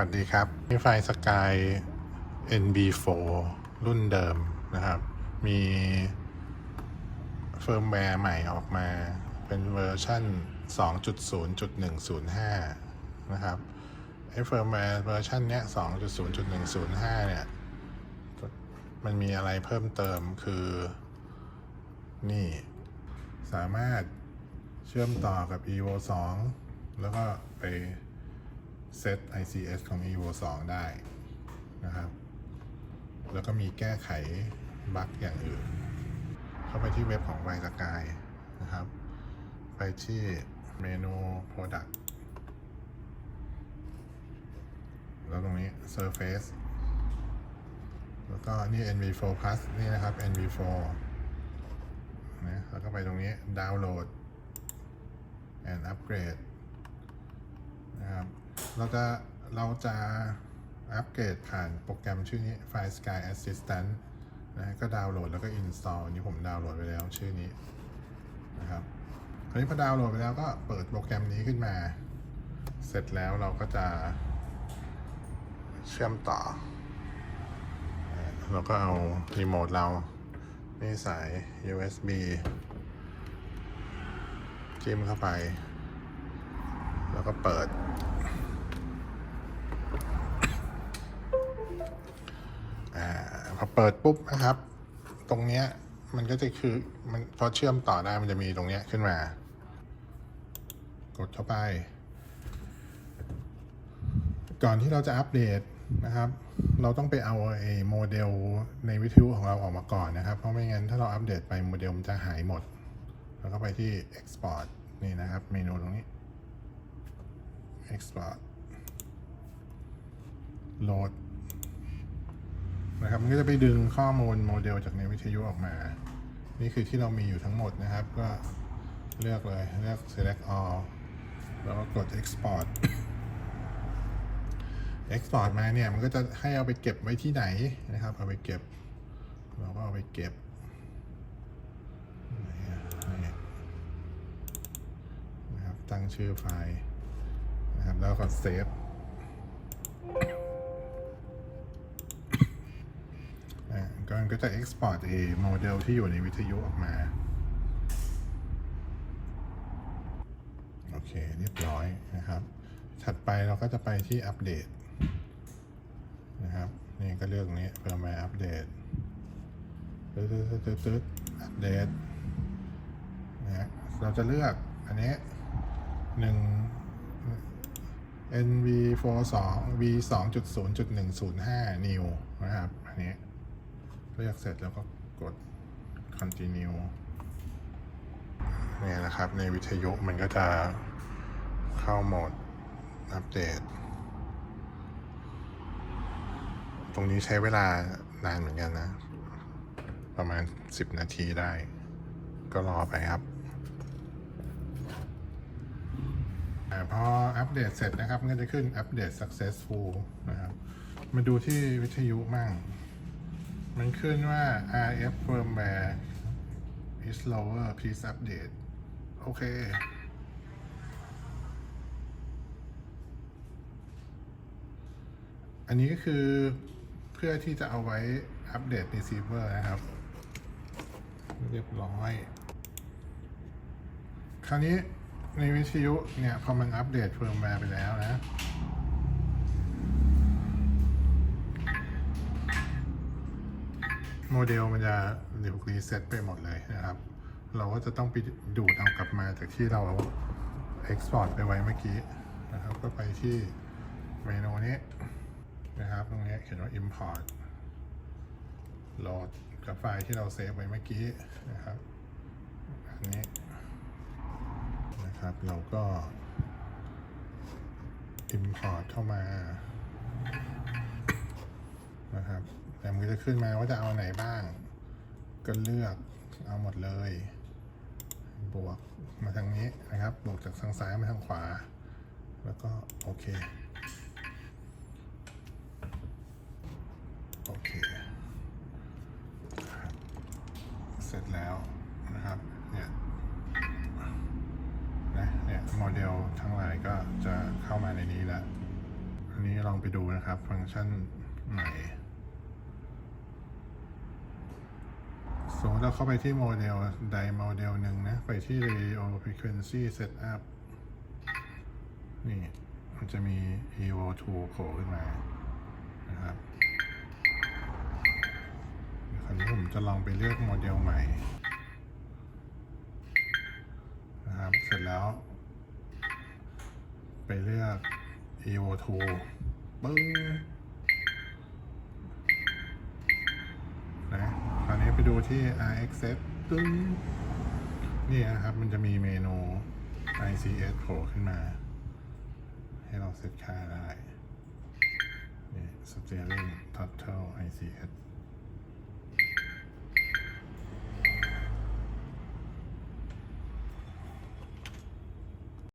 วัสดีครับนี่ไฟสกาย NB4 รุ่นเดิมนะครับ มีเฟิร์มแวร์ใหม่ออกมาเป็นเวอร์ชัน2.0.105 นะครับไอ้เฟิร์มแวร์เวอร์ชันเนี้ย 2.0.105 เนี่ย มันมีอะไรเพิ่มเติมคือ นี่สามารถเชื่อมต่อกับ evo 2 แล้วก็ไป เซต ICS ของ evo 2 ได้นะครับ แล้วก็มีแก้ไขบั๊กอย่างอื่น เข้าไปที่เว็บของไวสกายนะครับ ไปที่เมนู Product แล้วตรงนี้ Surface แล้วก็นี่ NV4 Plus นี่นะครับ NV4 นะแล้วก็ไปตรงนี้ Download and Upgrade เราจะเราจะอัปเกรดผ่านโปรแกรมชื่อนี้ File Sky Assistant นะก็ดาวน์โหลดแล้วก็ install อันนี้ผมดาวน์โหลดไปแล้วชื่อนี้นะครับคราวนี้พอดาวน์โหลดไปแล้วก็เปิดโปรแกรมนี้ขึ้นมา เสร็จแล้วเราก็จะเชื่อมต่อ เราก็เอารีโมทเรา นี่สาย USB จิ้มเข้าไป แล้วก็เปิด เปิดปุ๊บนะครับ ตรงเนี้ยมันก็จะคือมันพอเชื่อมต่อได้มันจะมีตรงเนี้ยขึ้นมา กดเข้าไป ก่อนที่เราจะอัปเดตนะครับ เราต้องไปเอาไอ้โมเดลในวิทยุของเราออกมาก่อนนะครับ เพราะไม่งั้นถ้าเราอัปเดตไปโมเดลมันจะหายหมด แล้วก็ไปที่ export นี่นะครับ เมนูตรงนี้ export load นะครับ มันก็จะไปดึงข้อมูลโมเดลจากในวิทยุออกมา นี่คือที่เรามีอยู่ทั้งหมดนะครับ ก็เลือกเลย เลือก select all แล้วก็กด export export มาเนี่ย มันก็จะให้เอาไปเก็บไว้ที่ไหนนะครับ เอาไปเก็บ เราก็เอาไปเก็บนะนี่นะครับ ตั้งชื่อไฟล์นะครับ แล้วก็เซฟ มันก็จะ export เอโมเดลที่อยู่ในวิทยุออกมา โอเค เรียบร้อยนะครับ ถัดไปเราก็จะไปที่อัปเดตนะครับ นี่ก็เลือกนี้เพื่อมาอัปเดตตึ๊ดตึ๊ดตึ๊ดตึ๊ดอัปเดตนะฮะเราจะเลือกอันนี้หนึ่ง NV42 V2.0.105 new นะครับ อันนี้ เลือกเสร็จแล้วก็กด continue เนี่ยนะครับในวิทยุมันก็จะเข้าโหมดอัปเดต ตรงนี้ใช้เวลานานเหมือนกันนะ ประมาณ 10 นาทีได้ ก็รอไปครับอพออัปเดตเสร็จนะครับก็จะขึ้นอัปเดต successful นะครับ มาดูที่วิทยุมั่ง มันขึ้นว่า RF firmware is lower please update โอเค อันนี้ก็คือเพื่อที่จะเอาไว้อัปเดต receiver นะครับ เรียบร้อย คราวนี้ในวิทยุเนี่ย พอมันอัปเดตเฟิร์มแวร์ไปแล้วนะ โมเดลมันจะถูกรีเซ็ตไปหมดเลยนะครับ เราก็จะต้องไปดูดเอากลับมาจากที่เรา Export ไปไว้เมื่อกี้นะครับ ก็ไปที่เมนูนี้นะครับ ตรงนี้เขียนว่า Import โหลดกับไฟล์ที่เราเซฟไว้เมื่อกี้นะครับ อันนี้นะครับ เราก็ Import เข้ามานะครับ แต่มันก็จะขึ้นมาว่าจะเอาไหนบ้าง ก็เลือกเอาหมดเลย บวกมาทางนี้นะครับ บวกจากทางซ้ายมาทางขวา แล้วก็โอเค โอเค เสร็จแล้วนะครับเนี่ยนะเนี่ยโมเดลทั้งหลายก็จะเข้ามาในนี้แล้วอันนี้เราองไปดูนะครับ ฟังก์ชันใหม่ สมมติเราเข้าไปที่โมเดลใดโมเดลหนึ่งนะ ไปที่ Radio Frequency Setup นี่ มันจะมี EVO2 โผล่ขึ้นมา นะครับเดี๋ยวคราวนี้ผมจะลองไปเลือกโมเดลใหม่ นะครับ เสร็จแล้ว ไปเลือก EVO2 ปึ้ง นะคราวนี้ ไปดูที่ RxF ตึ้งนี่นะครับ มันจะมีเมนู ICS โผล่ขึ้นมา ให้เราเซตค่าได้ นี่ Steering Total ICS